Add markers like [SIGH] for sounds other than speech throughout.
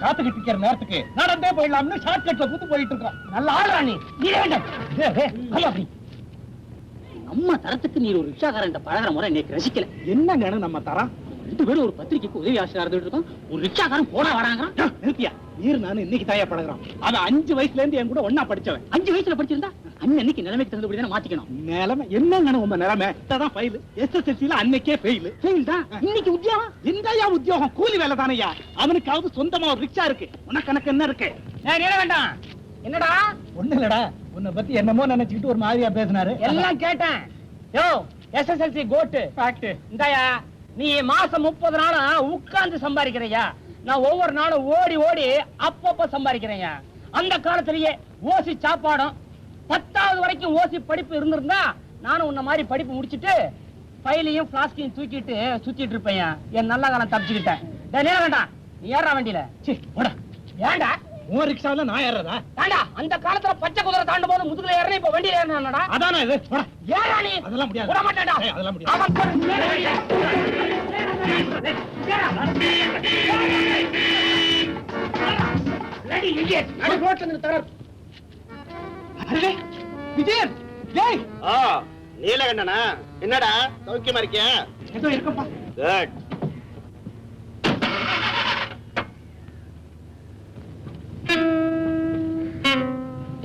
காத்துக்கிட்டு இருக்கிற நேரத்துக்கு நடந்தே போயிடலாம்னு ஷார்ட் கட்ல புத்து போயிட்டு இருக்கோம் நல்ல ஆளா நீ. நீ. நம்ம தரத்துக்கு நீ ஒரு ரிக்ஷாக்காரன் பழகுற முறை எனக்கு ரசிக்கல. என்னங்கன்னு நம்ம தரம்? ரெண்டு பேரும் ஒரு பத்திரிக்கைக்கு உதவி ஆசிரியர் இருந்துட்டு இருக்கோம். ஒரு ரிக்ஷாக்காரன் போட வராங்க நிறுத்தியா? நீர் நானும் இன்னைக்கு தாயா பழகுறோம் அவன் அஞ்சு வயசுல இருந்து என் கூட ஒன்னா படிச்சவன். அஞ்சு வயசுல படிச்சிருந்தா அன்னைக்கு நிலைமைக்கு தகுந்தபடி தானே மாத்திக்கணும். நிலைமை? என்னங்கன்னு உங்க நிலைமை? இதான் ஃபைல் எஸ்எஸ்எல்சில அன்னைக்கே ஃபெயில் ஃபெயில் தான்? இன்னைக்கு உத்தியோகம்? இந்தாயா உத்தியோகம் கூலி வேலை தானையா அவனுக்காவது சொந்தமா ஒரு ரிக்ஷா இருக்கு. உனக்கு எனக்கு என்ன இருக்கு? நீ வேண்டாம்? என்னடா? ஒண்ணு இல்லடா. உன்னை பத்தி என்னமோ நினைச்சுக்கிட்டு ஒரு மாதிரியா பேசினாரு. எல்லாம் கேட்டேன். யோ எஸ்எஸ்எல்சி கோட்டு. ஃபேக்ட் இந்தாயா நீ மாசம் முப்பது நாளும் உட்கார்ந்து சம்பாதிக்கிறையா நான் ஒவ்வொரு நாளும் ஓடி ஓடி அப்பப்ப சம்பாதிக்கிறேன்யா அந்த காலத்திலேயே ஓசி சாப்பாடும் பத்தாவது வரைக்கும் ஓசி படிப்பு இருந்திருந்தா நானும் உன்ன மாதிரி படிப்பு முடிச்சிட்டு ஃபைலையும் பிளாஸ்கையும் தூக்கிட்டு சுத்திட்டு இருப்பேன். என் நல்ல காலம் தப்பிச்சுக்கிட்டேன். டேய், நீ வேண்டாம் நீ ஏறா வண்டியில. ஏன்டா உன் ரிக்ஷாவில நான் ஏறதா ஏன்டா அந்த காலத்துல பச்சை குதிரை தாண்டும் போது முதுகுல ஏறணும் இப்ப வண்டியில ஏறணும்டா அதானே இது? ஏறா நீ. அதெல்லாம் முடியாது. விட மாட்டேன்டா. அதெல்லாம் முடியாது. விஜயன் ஏய் ஆ நீலகண்டனா என்னடா சௌக்கியமா இருக்கியா? ஏதோ இருக்கப்பா குட்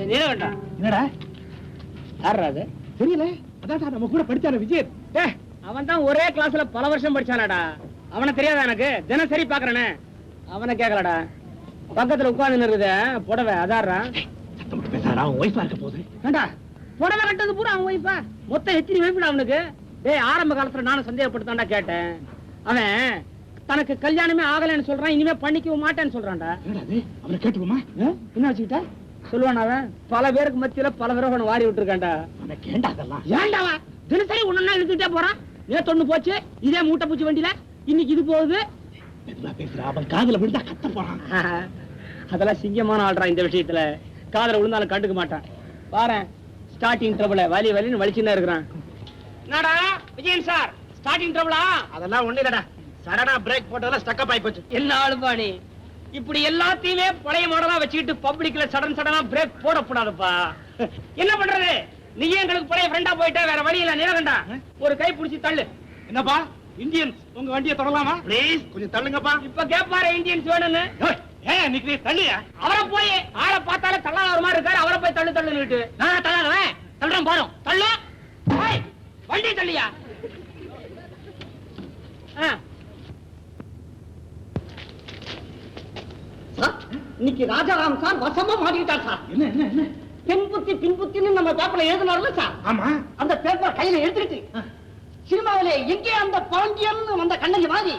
நீலகண்டா என்னடா? யாருடா அது? தெரியல. அதான் நம்ம கூட படிச்சான விஜயன். ஏய், அவன் தான் ஒரே கிளாஸ்ல பல வருஷம் படிச்சானடா. அவனை தெரியாதா எனக்கு? தினசரி பாக்குறேனே. அவனை கேக்கலடா. பக்கத்துல உட்கார்ந்து இருக்குது. புடவை அதாரா பேசாரா அவன் ஒய்ஃபா இருக்க போகுது. ஏண்டா? புடவை கட்டது பூரா அவன் ஒய்ஃபா மொத்தம் எத்தனை வைப்புடா அவனுக்கு? டேய் ஆரம்ப காலத்துல நானும் சந்தேகப்பட்டு தான்டா கேட்டேன். அவன் தனக்கு கல்யாணமே ஆகலைன்னு சொல்றான் இனிமே பண்ணிக்க மாட்டேன்னு சொல்றான்டா. அவனை கேட்டுக்குமா? என்ன வச்சுக்கிட்ட சொல்லுவான் அவன் பல பேருக்கு மத்தியில பல பேரை அவனை வாரி விட்டுருக்கான்டா. அவனுக்கு ஏண்டா அதெல்லாம். ஏன்டா அவன்? தினசரி ஒன்னா இழுத்துட்டே போறான்? நேத்து ஒண்ணு போச்சு இதே மூட்டை பூச்சி வண்டியில இன்னைக்கு இது போகுது. அவன் காதுல விழுந்தா கத்த போறான். [LAUGHS] அதெல்லாம் சிங்கமான ஆள்றா இந்த விஷயத்துல. காதல விழுந்தாலும் கண்டுக்க மாட்டான். பாரேன் ஸ்டார்டிங் ட்ரபிள வலி வலின்னு வலிச்சுன்னு இருக்கிறான். என்னடா? விஜயன் சார் ஸ்டார்டிங் ட்ரபிளா அதெல்லாம் ஒண்ணு இல்லடா. சடனா பிரேக் போட்டதுல ஸ்டக்கப் ஆயி போச்சு என்ன ஆளுப்பா நீ? இப்படி எல்லாத்தையுமே பழைய மாடலா வச்சுக்கிட்டு பப்ளிக்ல சடன் சடனா பிரேக் போடக்கூடாதுப்பா. [LAUGHS] என்ன பண்றது? நீ எங்களுக்கு பழைய ஃப்ரெண்டா போயிட்டா? வேற வழி இல்ல. நேரண்டா ஒரு கை பிடிச்சி தள்ளு. என்னப்பா? இந்தியன்ஸ் உங்க வண்டியை தொடலாமா? ப்ளீஸ் கொஞ்சம் தள்ளுங்கப்பா. இப்ப கேப்பாரு இந்தியன்ஸ் வேணும்னு. ஏன் இன்னைக்கு நீ தள்ளியா? அவரை போய் ஆளை பார்த்தாலே தள்ளாத மாதிரி இருக்காரு. அவரை போய் தள்ளு தள்ளுன்னு நான் தள்ளாதவன். தள்ளுறேன் பாரு தள்ளு. வண்டி தள்ளியா. இன்னைக்கு ராஜாராம் சார் வசமா மாட்டிக்கிட்டார் சார். என்ன என்ன என்ன? பின்புத்தி பின்புத்தின்னு நம்ம பேப்பர்ல எழுதினார்ல சார் ஆமா. அந்த பேப்பர் கையில எடுத்துக்கிட்டு சினிமாவிலே எங்கே அந்த பாண்டியன் வந்த கண்ணகி மாதிரி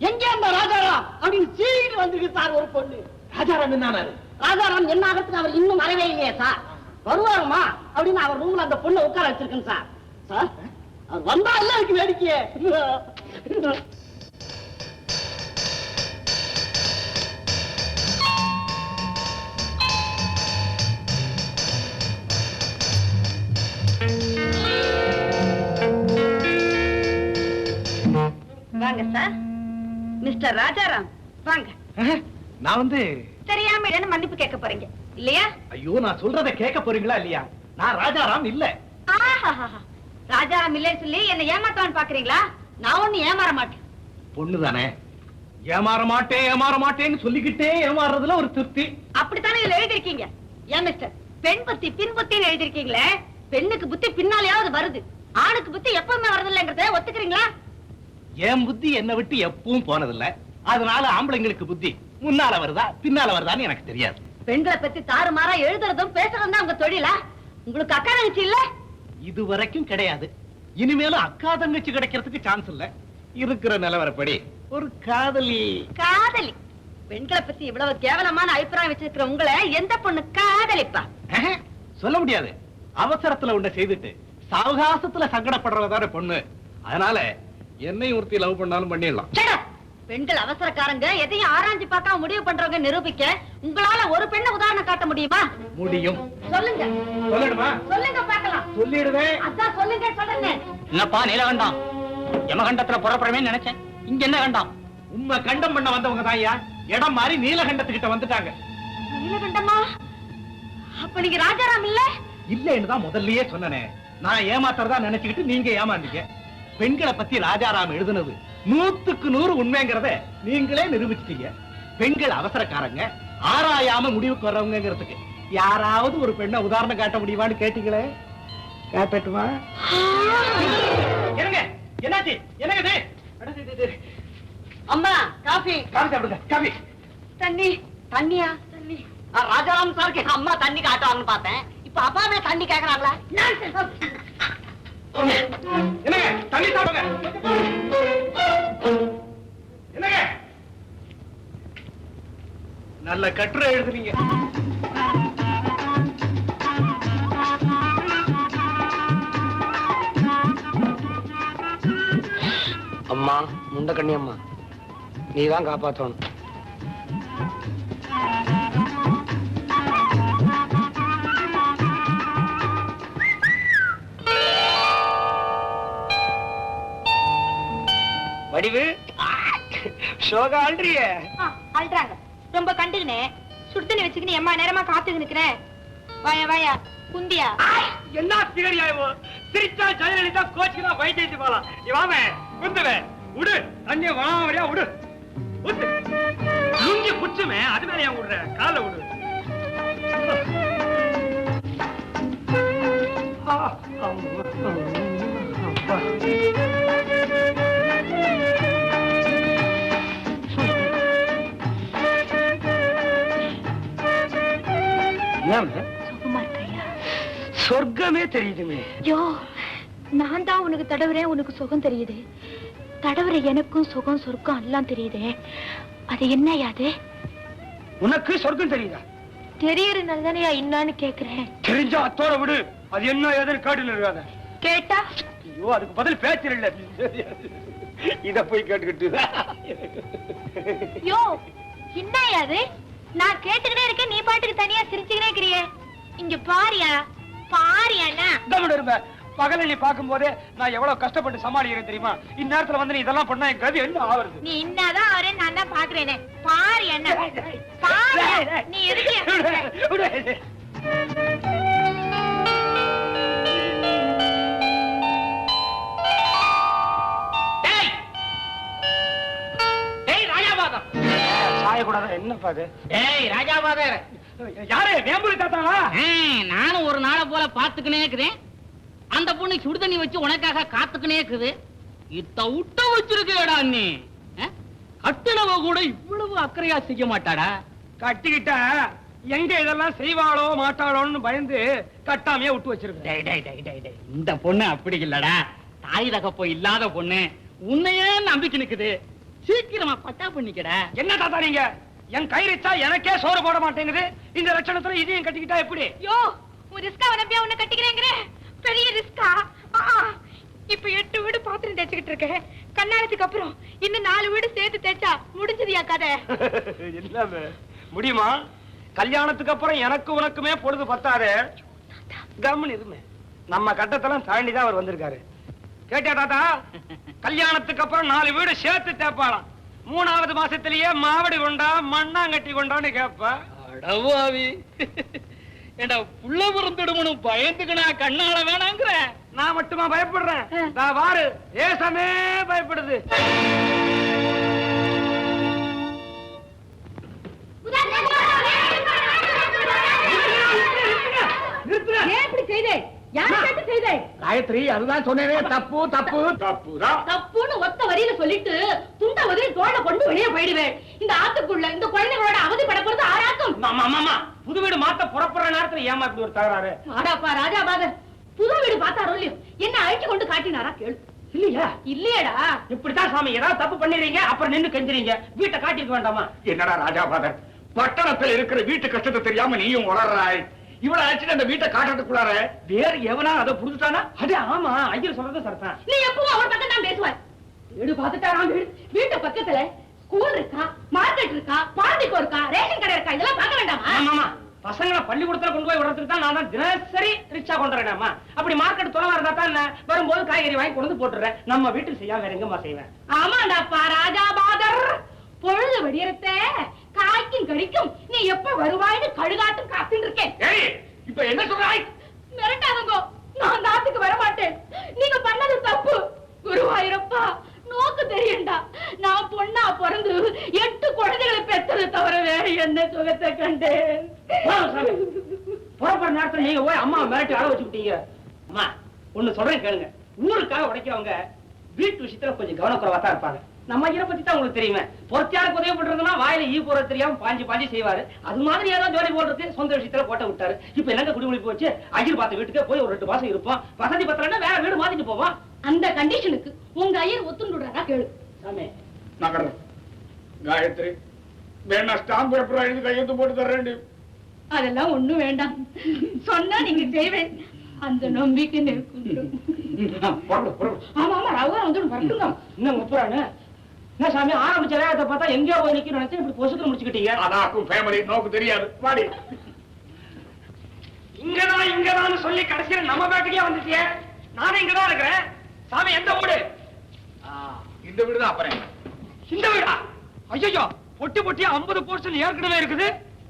எங்கே அந்த ராஜாராம் அப்படின்னு சீக்கிட்டு வந்திருக்கு சார் ஒரு பொண்ணு. ராஜாராம் என்னானாரு? ராஜாராம் என்ன ஆகிறதுக்கு அவர் இன்னும் வரவே இல்லையே சார் வருவாருமா அப்படின்னு அவர் ரூம்ல அந்த பொண்ணை உட்கார வச்சிருக்கேன் சார் சார் அவர் வந்தா எல்லாம் இருக்கு வேடிக்கையே. வாங்க சார் மிஸ்டர் ராஜாராம் வாங்க. நான் வந்து தெரியாம இல்லைன்னு மன்னிப்பு கேட்க போறீங்க இல்லையா? ஐயோ நான் சொல்றத கேட்க போறீங்களா இல்லையா? நான் ராஜாராம் இல்ல. ராஜாராம் இல்லைன்னு சொல்லி என்ன ஏமாத்தலான்னு பாக்குறீங்களா? நான் ஒண்ணு ஏமாற மாட்டேன். பொண்ணு தானே ஏமாற மாட்டேன் ஏமாற மாட்டேன்னு சொல்லிக்கிட்டே ஏமாறுறதுல ஒரு திருப்தி. அப்படித்தானே இதுல எழுதிருக்கீங்க ஏன் மிஸ்டர் பெண் புத்தி பின் புத்தின்னு எழுதிருக்கீங்களே பெண்ணுக்கு புத்தி பின்னாலேயாவது வருது. ஆணுக்கு புத்தி எப்பவுமே வரதில்லைங்கிறத ஒத்துக்கிறீங்களா? என் புத்தி என்னை விட்டு எப்பவும் போனதில்ல. அதனால ஆம்பளைங்களுக்கு புத்தி முன்னால வருதா பின்னால வருதான்னு எனக்கு தெரியாது. பெண்களை பத்தி தாறுமாறா எழுதுறதும் பேசுறதும் தான் உங்க தொழிலா? உங்களுக்கு அக்கா தங்கச்சி இல்ல? இது வரைக்கும் கிடையாது. இனிமேலும் அக்கா தங்கச்சி கிடைக்கிறதுக்கு சான்ஸ் இல்ல. இருக்கிற நிலவரப்படி ஒரு காதலி. காதலி. பெண்களை பத்தி இவ்வளவு கேவலமான அபிப்பிராயம் வச்சிருக்கிற உங்களை எந்த பொண்ணு காதலிப்பா? சொல்ல முடியாது. அவசரத்துல உன்னை செய்துட்டு சாவகாசத்துல சங்கடப்படுறவதான பொண்ணு. அதனால என்னையும் ஒருத்தி லவ் பண்ணாலும் பண்ணிடலாம். பெண்கள் அவசரக்காரங்க எதையும் ஆராய்ஞ்சு பார்க்காம முடிவு பண்றவங்க நிரூபிக்க உங்களால ஒரு பெண்ணை உதாரணம் காட்ட முடியுமா? முடியும். சொல்லுங்க. சொல்லணுமா? சொல்லுங்க பார்க்கலாம். சொல்லிடுவேன். அதான் சொல்லுங்க சொல்லுங்க. என்னப்பா நீலகண்டம்? யமகண்டத்துல புறப்படுறமே நினைச்சேன். இங்க என்ன கண்டம்? உண்மை கண்டம் பண்ண வந்தவங்க தான் ஐயா. இடம் மாறி நீலகண்டத்துக்கிட்ட வந்துட்டாங்க. நீலகண்டமா? அப்ப நீங்க ராஜாராம் இல்ல? இல்லைன்னு தான் முதல்லயே சொன்னனே. நான் ஏமாத்துறதா நினைச்சுக்கிட்டு நீங்க ஏமாந்தீங்க பெண்களை பத்தி ராஜாராம் எழுதுனது நூத்துக்கு நூறு உண்மைங்கிறத நீங்களே நிரூபிச்சிட்டீங்க. பெண்கள் அவசரக்காரங்க ஆராயாம முடிவுக்கு வர்றவங்கிறதுக்கு யாராவது ஒரு பெண்ணை உதாரணம் காட்ட முடியுமான்னு கேட்டீங்களே? காட்டட்டுமா? என்னங்க என்னாச்சு? என்னங்க. அம்மா காஃபி. காபி சாப்பிடுங்க. காபி தண்ணி. தண்ணியா? தண்ணி. ராஜாராம் சாருக்கு அம்மா தண்ணி காட்டுவாங்கன்னு பார்த்தேன். இப்ப அப்பாவே தண்ணி கேக்குறாங்களா? என்னங்க? தண்ணி சாப்பிடுங்க. என்னங்க? நல்ல கட்டுரை எழுதுறீங்க அம்மா முண்டக்கண்ணி அம்மா. நீ தான் காப்பாற்றணும் வடிவு? சோகா ஆள்றிய அல்றாங்க ரொம்ப கண்டுக்கினே. சுடுதண்ணி வச்சுக்கினு எம்மா நேரமா காத்துக்கு நிக்கிறேன். வாயா வாயா குந்தியா. என்ன சிகரியா சிரிச்சா ஜெயலலிதா கோச்சுக்கு தான் வைஜெயந்தி போலாம் இவாம குந்துவே விடு தண்ணிய வராமரியா விடு. லுங்கி குச்சுமே அது மேல ஏன் விடுற கால விடு ஆ, அம்மா, அப்பா. சுகமா இருக்கையா சொர்க்கமே தெரியுதுமே. யோ நான் தான் உனக்கு தடவுறேன் உனக்கு சுகம் தெரியுது. தடவுற எனக்கும் சுகம் சொர்க்கம் எல்லாம் தெரியுதே. அது என்னையா அது? உனக்கு சொர்க்கம் தெரியுதா? தெரியறதுனால தானே என்னன்னு கேக்குறேன். தெரிஞ்சா அத்தோட விடு. அது என்ன ஏதுன்னு காட்டுல இருக்காத. கேட்டா? ஐயோ அதுக்கு பதில் பேச்சு இல்ல. இத போய் கேட்டுக்கிட்டு. யோ என்னையா அது? நான் கேட்டுக்கிட்டே இருக்கேன் நீ பாட்டுக்கு தனியா சிரிச்சுக்கிட்டே இருக்கிறியே. இங்க பாரியா? இருந்த பகல நீ பார்க்கும் போதே நான் எவ்வளவு கஷ்டப்பட்டு சமாளிக்கிறேன் தெரியுமா? இந்நேரத்துல வந்து நீ இதெல்லாம் பண்ணா என் கதி என்ன ஆவறது? நீ இன்னாதான் அவரே நான் தான் பாக்குறேனே பாரு என்ன பாரு நீ எதுக்கு சாயக்கூடாது என்னப்பா அது டேய் ராஜாபாதர். யாரு? வேம்புலி தாத்தாவா? ஆ, நானும் ஒரு நாளை போல பாத்துக்கினே இருக்கிறேன். அந்த பொண்ணு சுடுதண்ணி வச்சு உனக்காக காத்துக்கினே இருக்குது. இத்த விட்ட வச்சிருக்கேடா நீ? கட்டுனவ கூட இவ்வளவு அக்கறையா செய்ய மாட்டாடா? கட்டிக்கிட்டா எங்க இதெல்லாம் செய்வாளோ மாட்டாளோன்னு பயந்து கட்டாமையே விட்டு வச்சிருக்கேன். இந்த பொண்ணு அப்படி இல்லடா. தாய் தகப்போ இல்லாத பொண்ணு. உன்னையே நம்பிக்கை நிக்குது. சீக்கிரமா பட்டா பண்ணிக்கடா. என்ன தாத்தா நீங்க? என் கை ரிச்சா எனக்கே சோறு போட மாட்டேங்குது. இந்த லட்சணத்துல இதையும் கட்டிக்கிட்டா எப்படி? யோ உன் ரிஸ்கா நம்பியா உன்னை கட்டிக்கிறேங்கிற? பெரிய ரிஸ்கா. இப்ப எட்டு வீடு பாத்திரம் தேய்ச்சிக்கிட்டு இருக்கேன் கல்யாணத்துக்கு அப்புறம் இன்னும் நாலு வீடு சேர்த்து தேய்ச்சா முடிஞ்சதுயா கதை? [LAUGHS] முடியுமா? கல்யாணத்துக்கு அப்புறம் எனக்கு உனக்குமே பொழுது பத்தாதே. கம்முன்னு இருமே நம்ம கட்டத்தெல்லாம் தாண்டி தான் அவர் வந்திருக்காரு. கேட்டியா தாத்தா? [LAUGHS] கல்யாணத்துக்கு அப்புறம் நாலு வீடு சேர்த்து தேப்பாளாம் மூணாவது மாசத்திலேயே மாவடி கொண்டா மண்ணாங்கட்டி கொண்டான்னு கேப்பா. அடவாவி ஏண்டா புள்ள பிறந்துடுமனு பயந்துக்கணா கண்ணால வேணாங்கிற. நான் மட்டுமா பயப்படுறேன்? நான் வாரு. தேசமே பயப்படுது. காயத்ரி அதுதான் சொன்னேனே தப்பு தப்பு. தப்புதான் தப்புன்னு ஒத்த வரியில சொல்லிட்டு துண்ட வதிரி தோட கொண்டு வெளியே போயிடுவேன். இந்த ஆத்துக்குள்ள இந்த குழந்தைகளோட அவதிப்பட போறது ஆராக்கும் மாமா மாமா புது வீடு மாத்த புறப்படுற நேரத்துல ஏமா இப்படி ஒரு தகராறு. ஆடாப்பா ராஜாபாதர் புது வீடு பார்த்தாரோ இல்லையோ? என்ன அழிச்சு கொண்டு காட்டினாரா கேளு. இல்லையா? இல்லையேடா. இப்படித்தான் சாமி ஏதாவது தப்பு பண்ணிடுறீங்க அப்புறம் நின்னு கெஞ்சுறீங்க. வீட்டை காட்டிக்க வேண்டாமா? என்னடா ராஜாபாதர் பட்டணத்துல இருக்கிற வீட்டு கஷ்டத்தை தெரியாம நீயும் வளர்றாய் இவ்வளவு ஆச்சு அந்த வீட்டை காட்டுறதுக்குள்ளார வேற எவனா அதை புரிஞ்சுட்டானா? அது ஆமா ஐயர் சொல்றது சரிதான். நீ எப்பவும் அவர் பக்கம் தான் பேசுவார் வீடு பார்த்துட்டாராம் வீடு? வீட்டு பக்கத்துல ஸ்கூல் இருக்கா மார்க்கெட் இருக்கா பாண்டிக்கோ இருக்கா ரேஷன் கடை இருக்கா இதெல்லாம் பார்க்க வேண்டாமா? ஆமாமா பசங்களை பள்ளிக்கூடத்துல கொண்டு போய் விடுறதுக்கு தான் நான் தான் தினசரி ரிக்ஷா கொண்டு வரேனாமா? அப்படி மார்க்கெட் தொலைவா இருந்தா தான் வரும்போது காய்கறி வாங்கி கொண்டு போட்டுறேன் நம்ம வீட்டுக்கு செய்யாம வேற எங்கம்மா செய்வேன்? ஆமாண்டாப்பா ராஜா பாதர். பொழுது வெடியறத்த. காய்க்கும் கறிக்கும் நீ எப்ப வருவாய்னு கழுகாட்டும் காத்துட்டு இருக்கேன். ஏய் இப்ப என்ன சொல்றாய்? மிரட்டாதங்கோ. நான் நாட்டுக்கு வர மாட்டேன் நீங்க பண்ணது தப்பு. குருவாயிரப்பா நோக்கு தெரியண்டா. நான் பொண்ணா பிறந்து எட்டு குழந்தைகளை பெத்தது தவிர வேற என்ன சுகத்தை கண்டேன். புறப்படுற நேரத்துல நீங்க போய் அம்மா மிரட்டி அழ வச்சுக்கிட்டீங்க. அம்மா ஒண்ணு சொல்றேன் கேளுங்க. ஊருக்காக உடைக்கிறவங்க வீட்டு விஷயத்துல கொஞ்சம் கவனக்குறவா தான் இருப்பாங்க. நம்ம ஐயரை பத்தி தான் உங்களுக்கு தெரியுமே. பொறுத்தியாருக்கு உதவி பண்றதுன்னா வாயில ஈ போற தெரியாம பாஞ்சு பாஞ்சு செய்வாரு. அது மாதிரி ஏதோ ஜோலி போடுறது சொந்த விஷயத்துல கோட்டை விட்டாரு. இப்ப என்னங்க குடிமொழி போச்சு? ஐயர் பார்த்த வீட்டுக்கு போய் ஒரு ரெண்டு மாசம் இருப்போம். வசதி பத்திரம்னா வேற வீடு மாத்திட்டு போவோம். அந்த கண்டிஷனுக்கு உங்க ஐயர் ஒத்துண்டுடுறாரா கேளு. சாமி. நகரம் காயத்ரி வேணா ஸ்டாம்ப் பேப்பர் எழுதி கையெழுத்து போட்டு தர்றேன் அதெல்லாம் ஒண்ணும் வேண்டாம். சொன்னா நீங்க செய்வேன். அந்த நம்பிக்கை இருக்கும். ஆமா ஆமா ரவுரா வந்துடும் வரட்டுங்க. என்ன முப்புறானு என்ன சாமி ஆரம்பிச்ச வேகத்தை பார்த்தா எங்கேயோ போய் நிக்கணும் நினைச்சு இப்படி பொசுக்கு முடிச்சுக்கிட்டீங்க. அதாக்கும் ஃபேமிலி நோக்கு தெரியாது. பாடி இங்கதான் இங்கதான் சொல்லி கடைசியில நம்ம பேட்டுக்கே வந்துட்டியே. நானும் இங்கதான் இருக்கிறேன். சாமி எந்த வீடு? இந்த வீடு தான் அப்புறம். இந்த வீடா? ஐயோ பொட்டி பொட்டி ஐம்பது போர்ஷன் ஏற்கனவே இருக்குது.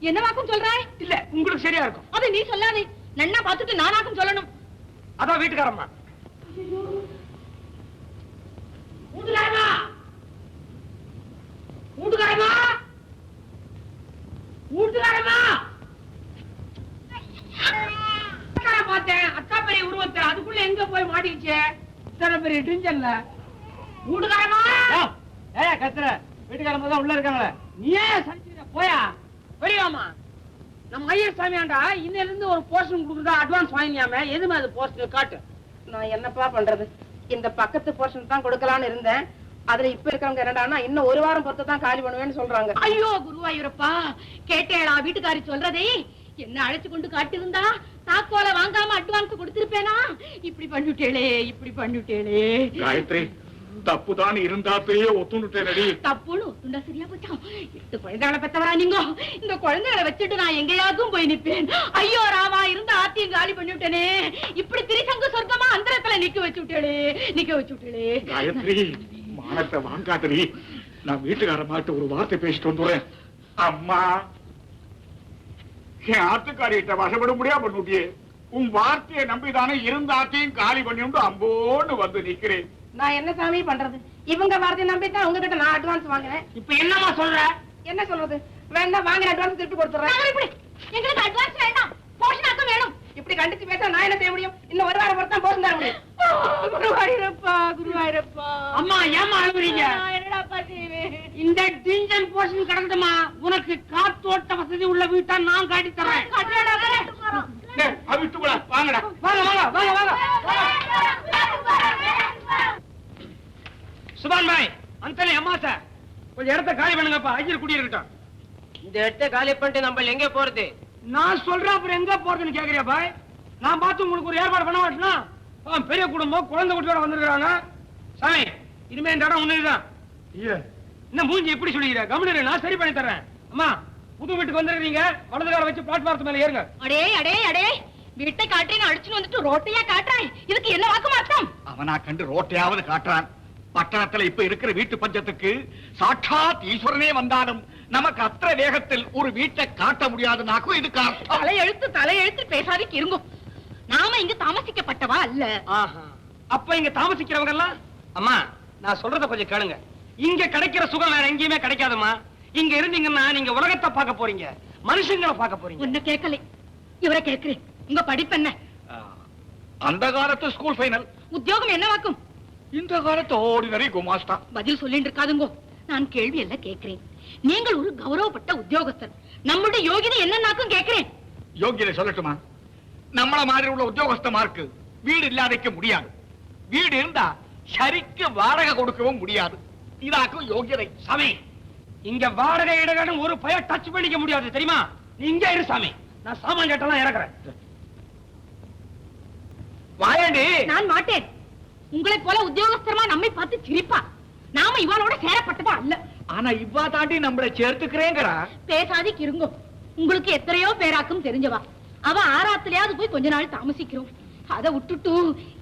என்னவாக்கும் சொல்றாய்? இல்ல உங்களுக்கு சரியா இருக்கும். அது நீ சொல்லாதே. நன்னா பார்த்துட்டு நானாக்கும் சொல்லணும். அதான் வீட்டுக்காரம்மா. வீட்டுக்காரமா வீட்டுக்காரமா வீட்டுக்காரமா பார்த்தேன். அக்கா பெரிய உருவத்தை. அதுக்குள்ள எங்க போய் மாட்டிக்கிச்சு? இத்தனை பெரிய டிஞ்சன்ல வீட்டுக்காரமா ஏ கத்துற. வீட்டுக்காரமா தான் உள்ள இருக்காங்களே. நீ ஏன் சலிச்சுக்கிற போயா. வெளியாமா நம்ம ஐயர் சாமியாண்டா இன்னில இருந்து ஒரு போர்ஷன் கொடுக்குறதா? அட்வான்ஸ் வாங்கினியாமே. எதுமே அது போர்ஷன் காட்டு. நான் என்னப்பா பண்றது? இந்த பக்கத்து போர்ஷன் தான் கொடுக்கலாம்னு இருந்தேன். அதுல இப்ப இருக்கவங்க என்னடான்னா இன்னும் ஒரு வாரம் பொறுத்து தான் காலி பண்ணுவேன்னு சொல்றாங்க. ஐயோ குருவாயூரப்பா கேட்டேளா வீட்டுக்காரி சொல்றதே. என்ன அழைச்சு கொண்டு காட்டியிருந்தா? தாக்கோல வாங்காம அட்வான்ஸ் கொடுத்திருப்பேனா? இப்படி பண்ணிட்டேளே இப்படி பண்ணிட்டேளே. காயத்ரி தப்பு தான் இருந்தாப்பே ஒத்துண்டுட்டேனடி. தப்புன்னு ஒத்துண்டா சரியா போச்சான் எட்டு குழந்தைகளை பெத்தவரா நீங்க? இந்த குழந்தைகளை வச்சுட்டு நான் எங்கேயாவது போய் நிப்பேன் ஐயோ ராமா இருந்த ஆத்தியும் காலி பண்ணிவிட்டேனே. இப்படி திரிசங்க சொர்க்கமா அந்தரத்துல நிக்க வச்சு விட்டேளே நிக்க வச்சு விட்டேளே காயத்ரி மானத்தை வாங்காதடி. நான் வீட்டுக்காரமாட்ட ஒரு வார்த்தை பேசிட்டு வந்துடுறேன். அம்மா என் ஆத்துக்காரிட்ட வசப்பட முடியா பண்ணிட்டியே உன் வார்த்தையை நம்பிதானே இருந்த ஆத்தையும் காலி பண்ணிட்டு அம்போன்னு வந்து நிக்கிறேன். நான் என்ன சாமி பண்றது? இவங்க வார்த்தையை நம்பி தான் உங்ககிட்ட நான் அட்வான்ஸ் வாங்கினேன் இப்ப என்னமா சொல்ற? என்ன சொல்றது? வேண்டாம் வாங்கின அட்வான்ஸ் திருப்பி கொடுத்துறேன். எங்களுக்கு அட்வான்ஸ் வேண்டாம். வேணும் இப்படி கண்டிச்சு பேச நான் என்ன செய்ய முடியும்? இன்னும் ஒரு வாரம் பொறுத்து தான் போஷன் தர முடியும் குருவாயூரப்பா குருவாயூரப்பா. அம்மா ஏமா அழுகுறீங்க? நான் என்னடாப்பா செய்வேன் இந்த டிஞ்சன் போர்ஷன் கிடக்குதுமா உனக்கு காத்தோட்ட வசதி உள்ள வீட்டா நான் காட்டி தரேன் டேய், அவிட்டு போடா. வாங்கடா. வாங்க வாங்க வாங்க வாங்க. சுபான் பாய் அந்தனே அம்மா சார். கொஞ்சம் இடத்த காலி பண்ணுங்கப்பா. ஐயர் குடி இருக்கட்டும் இந்த இடத்த காலி பண்ணிட்டு நம்ம எங்க போறது? நான் சொல்றேன் அப்புறம் எங்க போறதுன்னு கேக்குறியா பாய்? நான் பார்த்து உங்களுக்கு ஒரு ஏற்பாடு பண்ண மாட்டேனா ஆ, பெரிய குடும்பம் குழந்தை குட்டியோட வந்திருக்காங்க சாமி இனிமே இந்த இடம் உன்னதுதான் என்ன மூஞ்சி எப்படி சொல்லிக்கிற? கவனிரு நான் சரி பண்ணி தர்றேன். அம்மா புது வீட்டுக்கு வந்திருக்கீங்க வலதுகார வச்சு பிளாட்பாரத்து மேல ஏறுங்க. அடே அடே அடே. வீட்டை காட்டுறேன்னு அடிச்சுன்னு வந்துட்டு ரோட்டையா காட்டுறாய். இதுக்கு என்ன வாக்கு அர்த்தம் அவனா கண்டு ரோட்டையாவது காட்டுறான். பட்டணத்துல இப்ப இருக்கிற வீட்டு பஞ்சத்துக்கு சாட்சாத் ஈஸ்வரனே வந்தாலும் நமக்கு அத்தனை வேகத்தில் ஒரு வீட்டை காட்ட முடியாதுனாக்கும் இதுக்கு தலையெழுத்து தலையெழுத்து பேசாதே இருங்கோ. நாம இங்க தாமசிக்கப்பட்டவா அல்ல? ஆஹா. அப்ப இங்க தாமசிக்கிறவங்க எல்லாம் அம்மா நான் சொல்றத கொஞ்சம் கேளுங்க. இங்க கிடைக்கிற சுகம் வேற எங்கேயுமே கிடைக்காதும்மா. இங்க இருந்தீங்கன்னா நீங்க உலகத்தை பார்க்க போறீங்க. மனுஷங்களை பார்க்க போறீங்க. ஒண்ணு கேட்கலை. இவரை கேட்கிறேன். உங்க படிப்பு என்ன? அந்த காலத்து ஸ்கூல் ஃபைனல் உத்தியோகம் என்ன வாக்கும் இந்த காலத்து ஆர்டினரி குமாஸ்தா. பதில் சொல்லிட்டு இருக்காதுங்கோ நான் கேள்வி எல்லாம் கேட்கிறேன். நீங்கள் ஒரு கௌரவப்பட்ட உத்தியோகஸ்தர். நம்முடைய யோகிதை என்னன்னாக்கும் கேட்கிறேன். யோகியதை சொல்லட்டுமா? நம்மள மாதிரி உள்ள உத்தியோகஸ்தமாருக்கு வீடு இல்லாதைக்க முடியாது. வீடு இருந்தா சரிக்கு வாடகை கொடுக்கவும் முடியாது. இதாக்கும் யோகியதை சாமி இங்க வாடகை இடகன்னு ஒரு பய டச் பண்ணிக்க முடியாது தெரியுமா? நீ இங்க இரு சாமி. நான் சாமான் கேட்டெல்லாம் இறக்குறேன். வாயண்டி. நான் மாட்டேன். உங்களை போல உத்தியோகஸ்தரமா நம்மை பார்த்து சிரிப்பா நாம இவளோட சேரப்பட்டதா அல்ல. ஆனா இவ்வா தாண்டி நம்மள சேர்த்துக்கிறேங்கிறா பேசாதே இருங்கோ உங்களுக்கு எத்தனையோ பேராக்கும் தெரிஞ்சவா. அவ ஆறாத்துலயாவது போய் கொஞ்ச நாள் தாமசிக்கிறோம். அத விட்டுட்டு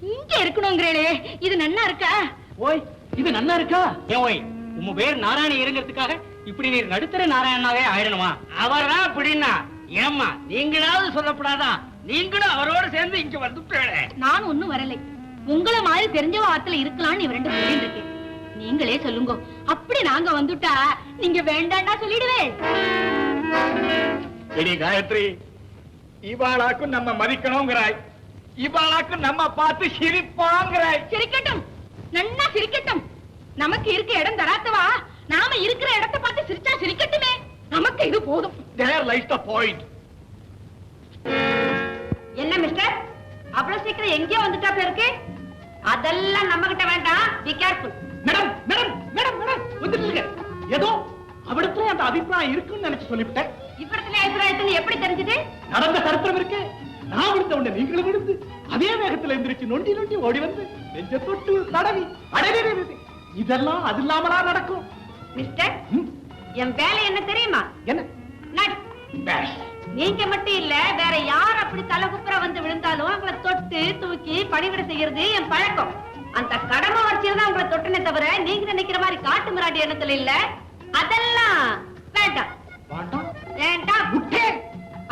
இங்க இருக்கணுங்கிறே இது நன்னா இருக்கா? ஓய் இது நன்னா இருக்கா? ஏன் ஓய் உங்க பேர் நாராயண இருங்கிறதுக்காக இப்படி நீர் நடுத்தர நாராயணாவே ஆயிடணுமா? அவர்தான் அப்படின்னா. ஏம்மா நீங்களாவது சொல்லப்படாதா? நீங்களும் அவரோட சேர்ந்து இங்க வந்துட்டே நான் ஒண்ணும் வரலை. உங்கள மாதிரி தெரிஞ்சவ ஆத்துல இருக்கலாம்னு இவ ரெண்டு சொல்லிட்டு இருக்கேன். நீங்களே சொல்லுங்க. அப்படி நாங்க வந்துட்டா நீங்க வேண்டாம்னா சொல்லிடுவேன் எடி காயத்ரி இவாளாக்கும் நம்ம மதிக்கணுங்கிறாய். இவாளாக்கும் நம்ம பார்த்து சிரிப்பாங்கிறாய். சிரிக்கட்டும். நன்னா சிரிக்கட்டும். நமக்கு இருக்க இடம் தராத்தவா? நாம இருக்கிற இடத்தை பார்த்து சிரிச்சா சிரிக்கட்டுமே. நமக்கு இது போதும். தேர் லைஸ் த பாயிண்ட் என்ன மிஸ்டர் அவ்வளவு சீக்கிரம் எங்கேயோ வந்துட்டா இருக்கு அதெல்லாம் நம்ம கிட்ட வேண்டாம். Be careful madam madam madam madam வந்துட்டு ஏதோ அவடத்துல அந்த அபிப்பிராயம் இருக்குன்னு நினைச்சு சொல்லிவிட்டேன். இவ்விடத்துல அபிப்பிராயத்துன்னு எப்படி தெரிஞ்சது? நடந்த சரித்திரம் இருக்கு. நான் விழுந்த உடனே நீங்களும் விழுந்து அதே வேகத்துல எந்திரிச்சு நொண்டி நொண்டி ஓடி வந்து நெஞ்ச தொட்டு தடவி அடடே இதெல்லாம் அது இல்லாமலா நடக்கும்? மிஸ்டர் என் வேலை என்ன தெரியுமா? என்ன. நீங்க மட்டும் இல்ல வேற யார் அப்படி தலை குப்புற வந்து விழுந்தாலும் அவங்கள தொட்டு தூக்கி பணிவிட செய்யறது என் பழக்கம். அந்த கடமை வச்சிருந்தா தான் உங்களை தொட்டுனே தவிர நீங்க நினைக்கிற மாதிரி காட்டு மிராடி எண்ணத்துல இல்ல. அதெல்லாம் வேண்டாம். வேண்டாம்.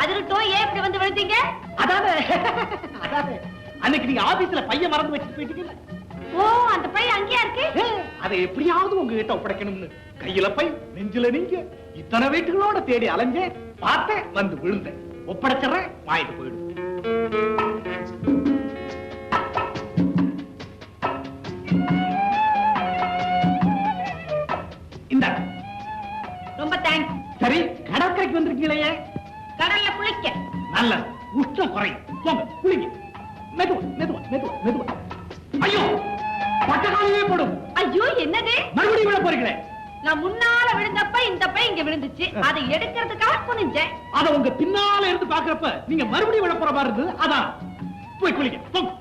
அதுக்கிட்டும் ஏன் இப்படி வந்து விழுந்தீங்க அதானே. அன்னைக்கு நீங்க ஆபீஸ்ல பையன் மறந்து வச்சுட்டு போயிட்டீங்கல்ல? ஓ அந்த பையன் அங்கேயா இருக்கு? அதை எப்படியாவது உங்ககிட்ட ஒப்படைக்கணும்னு. கையில பை நெஞ்சில நீங்க. இத்தனை வீட்டுகளோட தேடி அலைஞ்சேன். பார்த்தேன் வந்து விழுந்தேன். ஒப்படைச்சிடுறேன் வாங்கிட்டு போயிடும் கடற்கரைக்கு வந்திருக்கீங்களே கடல்ல குளிக்க. நல்லது. உஷ்ணம் குறையும். போங்க குளிங்க. மெதுவா மெதுவா மெதுவா மெதுவா. ஐயோ பட்டகாலையே போடும். ஐயோ என்னது? மறுபடியும் விழ போறீங்களே. நான் முன்னால விழுந்தப்ப இந்த பை இங்க விழுந்துச்சு. அதை எடுக்கிறதுக்காக குனிஞ்சேன். அத உங்க பின்னால இருந்து பாக்குறப்ப நீங்க மறுபடியும் விழ போற மாதிரி இருந்தது. அதான். போய் குளிங்க. போங்க.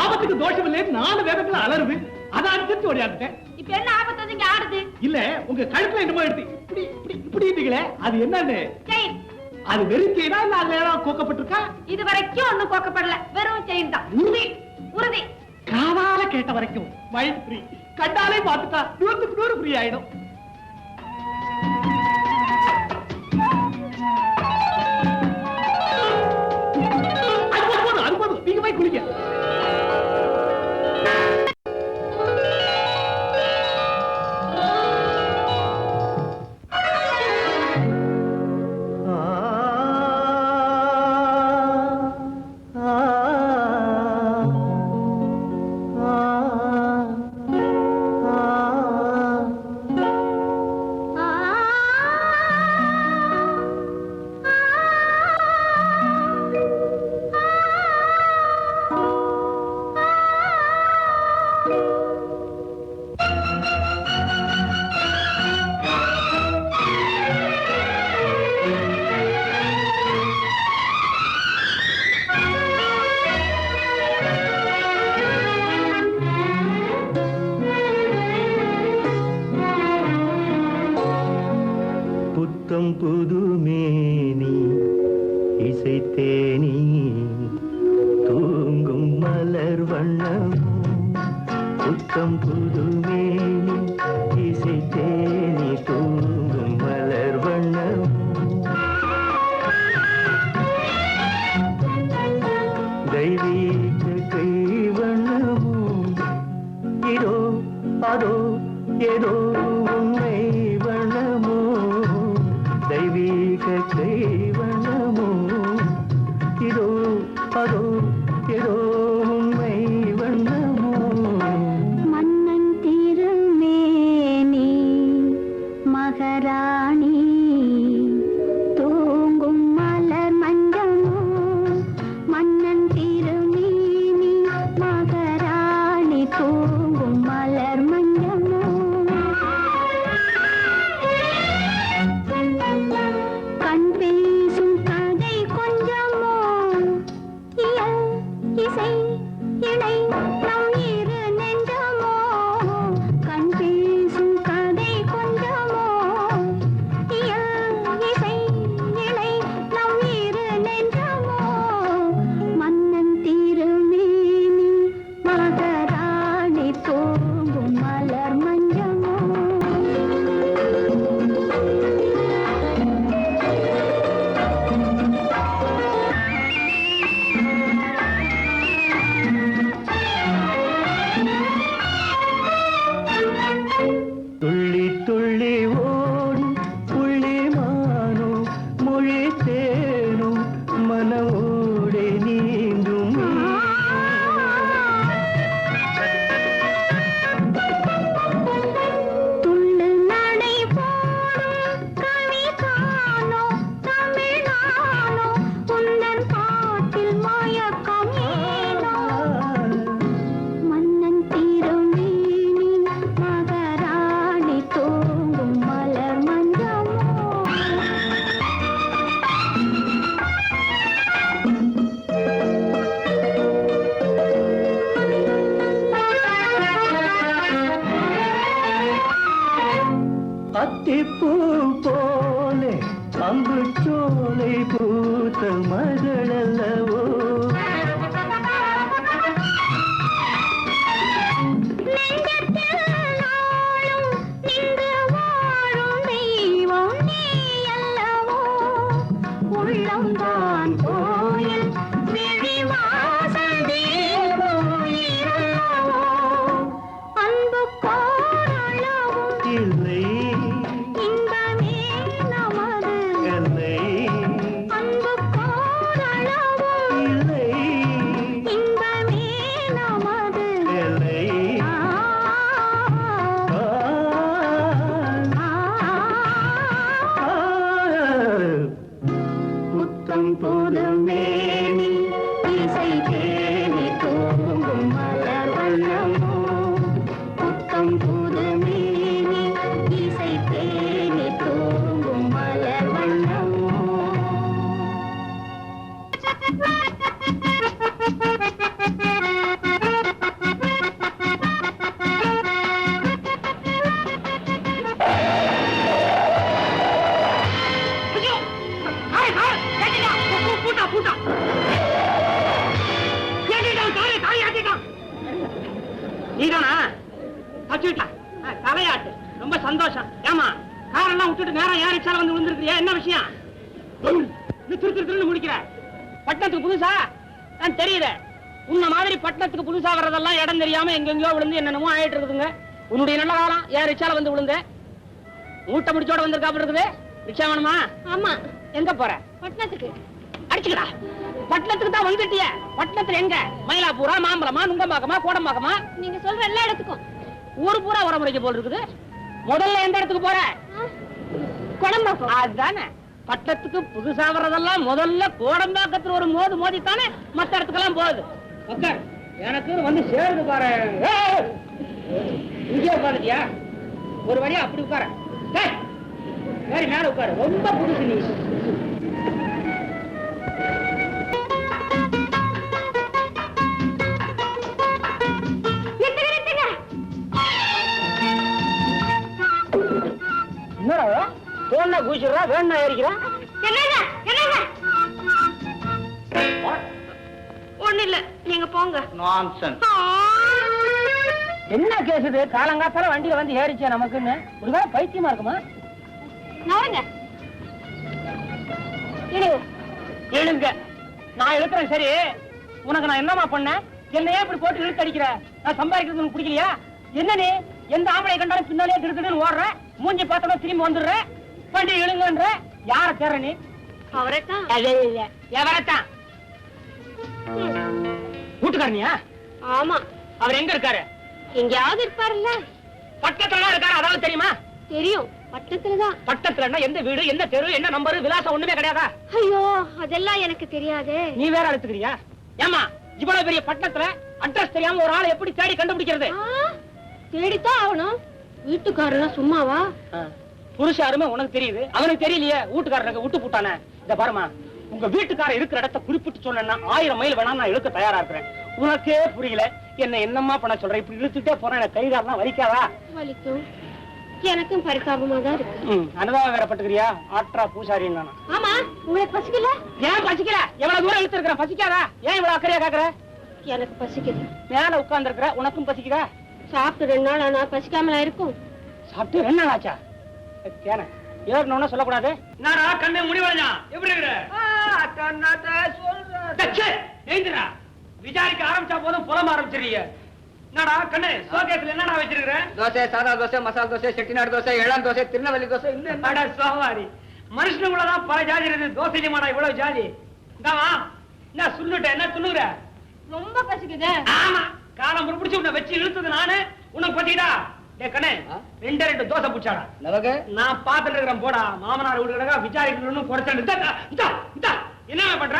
ஆபத்துக்கு தோஷம் இல்லை நாலு வேதத்துல அலறுது. அதை அனுசரிச்சு ஓடியாந்துட்டேன். இப்ப என்ன ஆபத்து? வந்து இங்க ஆடுது. இல்ல உங்க கழுத்துல என்னமோ எடுத்து இப்படி இப்படி இப்படி இருந்தீங்களே அது என்னன்னு? அது வெறும் செயினா இல்ல அதுல ஏதாவது கோக்கப்பட்டிருக்கா? இது வரைக்கும் ஒண்ணும் கோக்கப்படல. வெறும் செயின் தான். உறுதி. உறுதி. காதால கேட்ட வரைக்கும் மைண்ட் ஃப்ரீ கண்டாலே பார்த்துட்டா நூறுக்கு நூறு ஃப்ரீ ஆயிடும். நீங்க போய் குளிங்க. இசைத்தேனி தூங்கும் மலர் வண்ணம் புத்தம் புது மேனி இசைத்தேனி চন্দন நீதானா? தச்சுட்டா தலையாட்டு. ரொம்ப சந்தோஷம். ஏமா காரெல்லாம் விட்டுட்டு நேரம் ஏன் ரிக்ஷால வந்து விழுந்திருக்கிறியா? என்ன விஷயம்? திரு திரு திருன்னு முடிக்கிற. பட்டணத்துக்கு புதுசா? நான் தெரியுது உன்ன மாதிரி பட்டணத்துக்கு புதுசா வர்றதெல்லாம் இடம் தெரியாம எங்கெங்கயோ விழுந்து என்னென்னமோ ஆயிட்டு இருக்குதுங்க. உன்னுடைய நல்ல காலம் ஏன் ரிக்ஷால வந்து விழுந்த? மூட்டை முடிச்சோட வந்திருக்காப்புல இருக்குது. ரிக்ஷா வேணுமா? ஆமா. எங்க போற? பட்டணத்துக்கு. அடிச்சுக்கடா. பட்டணத்துக்கு தான் வந்துட்டிய? பட்டணத்துல எங்க? மயிலாப்பூரா மாம்பழமா நுங்கம்பாக்கமா கோடம்பாக்கமா? நீங்க சொல்ற எல்லா இடத்துக்கும். ஊரு பூரா உரமுறைக்கு போல் இருக்குது. முதல்ல எந்த இடத்துக்கு போற? குடம்பாக்கம். அதுதானே பட்டணத்துக்கு புதுசா வர்றதெல்லாம் முதல்ல கோடம்பாக்கத்துல ஒரு மோது மோதித்தானே மத்த இடத்துக்கெல்லாம் போகுது. உட்கார் எனக்கு வந்து சேருது பாரு! இங்கே உட்காந்துட்டியா ஒரு வழியா அப்படி உட்கார! வேற மேல உட்காரு ரொம்ப புதுசு நீ. வேணா ஏறிக்கிறா என்னங்க என்னங்க? ஒண்ணு இல்ல நீங்க போங்க. என்ன கேஸ் இது? காலங்காத்தால வண்டியில வந்து ஏறிச்சே நமக்குன்னு. ஒரு வேளை பைத்தியமா இருக்குமா? இழுங்க. நான் இழுக்கிறேன் சரி. உனக்கு நான் என்னமா பண்ணேன் என்னையே இப்படி போட்டு இழுத்து அடிக்கிற நான் சம்பாதிக்கிறது உனக்கு பிடிக்கலையா? என்ன நீ? எந்த ஆம்பளை கண்டாலும் பின்னாலே திருத்துன்னு ஓடுற? மூஞ்சி பார்த்தோம் திரும்பி வந்துடுற? வண்டி இழுங்கன்ற? யார தேர்ற நீ? அவரைத்தான். எவரத்தான்? வீட்டுக்காரனியா? ஆமா. அவர் எங்க இருக்காரு? எங்கேயாவது இருப்பாருல்ல. பக்கத்துல இருக்காரு. அதாவது தெரியுமா? தெரியும். பட்டத்துலதான் பட்டத்துலன்னா எந்த வீடு எந்த தெரு என்ன நம்பர் விலாசம் ஒண்ணுமே கிடையாதா? ஐயோ அதெல்லாம் எனக்கு தெரியாதே. நீ வேற அழுத்துக்கிறியா? ஏமா இவ்வளவு பெரிய பட்டணத்துல அட்ரஸ் தெரியாம ஒரு ஆளை எப்படி தேடி கண்டுபிடிக்கிறது? தேடித்தான் ஆகணும். வீட்டுக்காரனா சும்மாவா? புருஷ அருமை உனக்கு தெரியுது. அவனுக்கு தெரியலையே வீட்டுக்காரனுக்கு விட்டு போட்டானே. இந்த பாருமா உங்க வீட்டுக்காரர் இருக்கிற இடத்த குறிப்பிட்டு சொன்னா ஆயிரம் மைல் வேணா நான் இழுக்க தயாரா இருக்கிறேன். உனக்கே புரியல என்ன என்னம்மா பண்ண சொல்ற? இப்படி இழுத்துட்டே போறேன் எனக்கு கைகாலாம் வலிக்காதா? வலிக்கும். எனக்கும் பரிதாபமா தான் இருக்கு. அனுதாபம் வேற பட்டுக்கிறியா? ஆட்ரா பூசாரின்னு நானா ஆமா உங்களுக்கு பசிக்கல? ஏன் பசிக்கல? எவ்வளவு தூரம் இழுத்துருக்கிறேன் பசிக்காதா? ஏன் இவ்வளவு அக்கறையா கேக்குற? எனக்கு பசிக்குது. மேல உட்கார்ந்து இருக்கிற உனக்கும் பசிக்குதா? சாப்பிட்டு ரெண்டு நாள் ஆனா பசிக்காமலா இருக்கும். சாப்பிட்டு ரெண்டு நாள் ஆச்சா? கேன ஏறணும்னா சொல்லக்கூடாது. என்னடா கண்ணு முடிவடைஞ்சா எப்படி இருக்கிற. விசாரிக்க ஆரம்பிச்சா போதும் புலம் ஆரம்பிச்சிருக்கீங்க என்னடா கண்ணு சோகேஸ்ல என்னடா வச்சிருக்கிற? தோசை சாதா தோசை மசாலா தோசை செட்டிநாடு தோசை இளம் தோசை திருநெல்வேலி தோசை இன்னும் சோவாரி மனுஷனுக்குள்ளதான் பல ஜாதி இருக்குது. தோசை மாடா இவ்வளவு ஜாதி. இந்தாமா என்ன சொல்லுட்ட என்ன சொல்லுற ரொம்ப பசிக்குது. ஆமா. காலம் பிடிச்சி உன்னை வச்சு இழுத்தது நானு. உனக்கு பத்திடா ரெண்டே ரெண்டு தோசை புடிச்சாடா நான் பாத்துட்டு இருக்கிறேன் போடா. மாமனார் வீடு கிடக்கா விசாரிக்கணும்னு. என்ன பண்ற?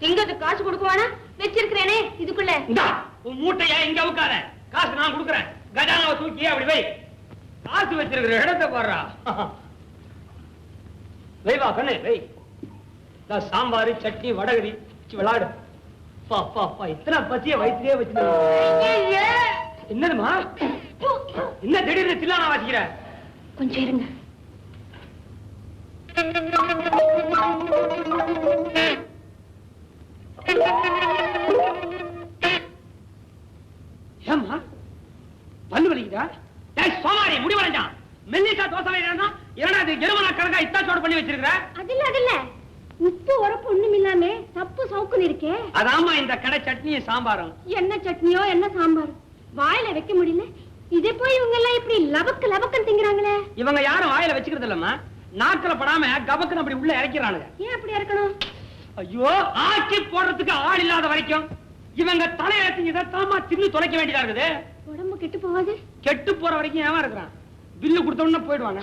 திங்கிறதுக்கு காசு கொடுக்குவானா? வச்சிருக்கிறேனே இதுக்குள்ள. இந்தா உன் மூட்டைய இங்க உட்கார காசு நான் கொடுக்குறேன். கஜானாவை தூக்கி அப்படி வை. காசு வச்சிருக்கிற இடத்தை பாடுறா வை வா கண்ணு வை. சாம்பார் சட்னி வடகரி விளாடு. பா பா பா இத்தனை பத்திய வயிற்றுலயே வச்சு என்னதுமா என்ன திடீர்னு தில்லானா வாசிக்கிற? கொஞ்சம் இருங்க. ஏம்மா? பல்லு வலிக்குதா? டேய் சோமாரி முடி வளைஞ்சான் மெல்லிசா தோசை வைக்கிறா இரண்டாவது எருமனா கணக்கா இத்தாச்சோடு பண்ணி வச்சிருக்கிற? அதில்ல அதில்ல உப்பு உரப்பு ஒண்ணும் இல்லாம சப்பு சவுக்குன்னு இருக்கே. அதாம்மா இந்த கடை சட்னியும் சாம்பாரும். என்ன சட்னியோ என்ன சாம்பார்? வாயில வைக்க முடியல இதே போய் இவங்க எல்லாம் இப்படி லபக்கு லபக்குன்னு திங்குறாங்களே. இவங்க யாரும் வாயில வச்சுக்கிறது இல்லம்மா. நாக்குல படாம கபக்குன்னு அப்படி உள்ள இறக்கிறானுங்க. ஏன் அப்படி இருக்கணும் ஐயோ ஆக்கி போடுறதுக்கு ஆள் இல்லாத வரைக்கும் இவங்க தலையெழுத்து இதைத்தாம்மா தின்னு தொலைக்க வேண்டியதா இருக்குது? உடம்பு கெட்டு போகாது. கெட்டு போற வரைக்கும் ஏமா இருக்கிறான் பில்லு கொடுத்த உடனே போயிடுவாங்க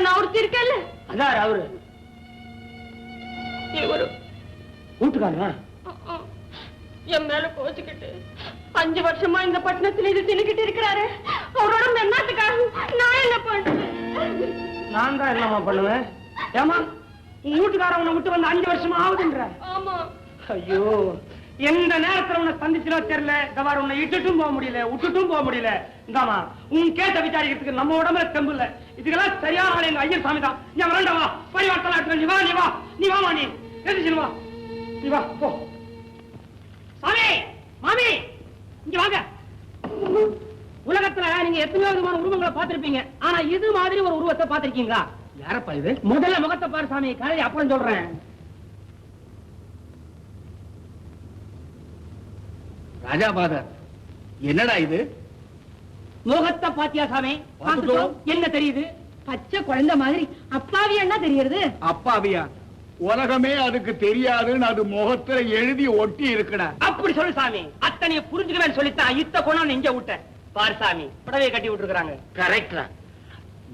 நான் ஒருத்தி இருக்கேன்ல அதான் அவரு இவரு வீட்டுக்காரா என் மேல கோச்சுக்கிட்டு அஞ்சு வருஷமா இந்த பட்டணத்துல இது தின்னுக்கிட்டு இருக்கிறாரு. அவரோட மென்னாத்துக்காக நான் என்ன பண்றேன் நான் தான் என்னமா பண்ணுவேன்? ஏமா உன் விட்டு வந்து அஞ்சு வருஷமா ஆகுதுன்ற? ஆமா. ஐயோ எந்த நேரத்துல உன்னை சந்திச்சுனோ தெரியல. உன்னை இட்டுட்டும் போக முடியல விட்டுட்டும் போக முடியல. இந்தாமா உன் கேட்ட விசாரிக்கிறதுக்கு நம்ம உடம்புல தெம்பு இல்ல. இதுக்கெல்லாம் சரியான ஆளு எங்க ஐயர் சாமி தான். நீ வரண்டா வா. பரிவார்த்தலாம் எடுத்து நீ வா நீ வா. நீ வாமா நீ எழுதி வா. நீ வா போ. சாமி மாமி இங்க வாங்க. உலகத்துல நீங்க எத்தனையோ விதமான உருவங்களை பார்த்திருப்பீங்க. ஆனா இது மாதிரி ஒரு உருவத்தை பார்த்திருக்கீங்களா? யாரப்பா இது? முதல்ல முகத்தை பாரு சாமி. கதை அப்புறம் சொல்றேன். ராஜா பாதர். என்னடா இது? முகத்தை பாத்தியா சாமி. என்ன தெரியுது? பச்சை குழந்தை மாதிரி. அப்பாவி என்ன தெரியறது? அப்பாவியா? உலகமே அதுக்கு தெரியாதுன்னு அது முகத்துல எழுதி ஒட்டி இருக்குடா. அப்படி சொல்லு சாமி. அத்தனைய புரிஞ்சுக்கவேன்னு சொல்லித்தான் இத்த கொண்டாந்து இங்க விட்டேன் பாரு சாமி புடவையை கட்டி விட்டுருக்காங்க கரெக்டா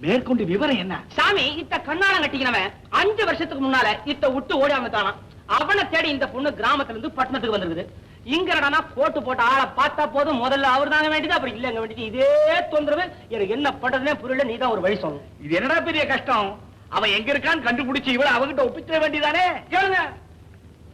மேற்கொண்டு விவரம் என்ன? சாமி இத்த கண்ணாலம் கட்டிக்கிறவன் அஞ்சு வருஷத்துக்கு முன்னால இத்த விட்டு ஓடி வந்துட்டானா அவனை தேடி இந்த பொண்ணு கிராமத்துல இருந்து பட்டணத்துக்கு வந்திருக்குது. இங்கடனா போட்டு போட்டு ஆளை பார்த்தா போதும். முதல்ல அவர் தாங்க வேண்டியது அப்புறம் இல்லங்க வேண்டியது. இதே தொந்தரவு. எனக்கு என்ன பண்றதுனே புரியல. நீ தான் ஒரு வழி சொல்லணும். இது என்னடா பெரிய கஷ்டம்? அவன் எங்க இருக்கான்னு கண்டுபிடிச்சு இவளை அவகிட்ட ஒப்பிச்சிட வேண்டியதானே? கேளுங்க.